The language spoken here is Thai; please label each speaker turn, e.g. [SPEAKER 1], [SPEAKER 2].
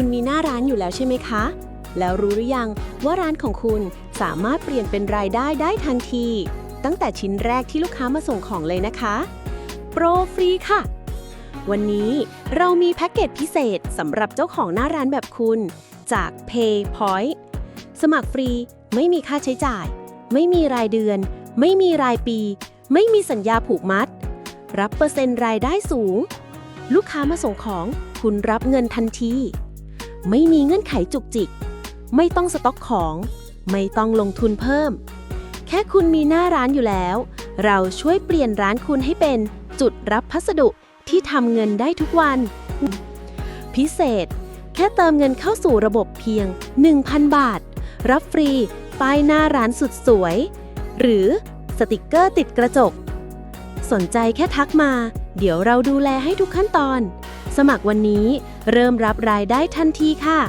[SPEAKER 1] คุณมีหน้าร้านอยู่แล้วใช่ไหมคะ แล้วรู้หรือยังว่าร้านของคุณสามารถเปลี่ยนเป็นรายได้ได้ทันที ตั้งแต่ชิ้นแรกที่ลูกค้ามาส่งของเลยนะคะ โปรฟรีค่ะ วันนี้เรามีแพ็กเกจพิเศษสำหรับเจ้าของหน้าร้านแบบคุณ จาก PayPoint สมัครฟรีไม่มีค่าใช้จ่าย ไม่มีรายเดือน ไม่มีรายปี ไม่มีสัญญาผูกมัด รับเปอร์เซ็นต์รายได้สูง ลูกค้ามาส่งของคุณรับเงินทันที ไม่มีเงื่อนไขจุกจิก ไม่ต้องสต็อกของ ไม่ต้องลงทุนเพิ่ม แค่คุณมีหน้าร้านอยู่แล้ว เราช่วยเปลี่ยนร้านคุณให้เป็นจุดรับพัสดุที่ทำเงินได้ทุกวัน พิเศษ แค่เติมเงินเข้าสู่ระบบเพียง 1,000 บาท รับฟรีป้ายหน้าร้านสุดสวย หรือสติกเกอร์ติดกระจก สนใจแค่ทักมา เดี๋ยวเราดูแลให้ทุกขั้นตอน สมัครวันนี้เริ่มรับรายได้ทันทีค่ะ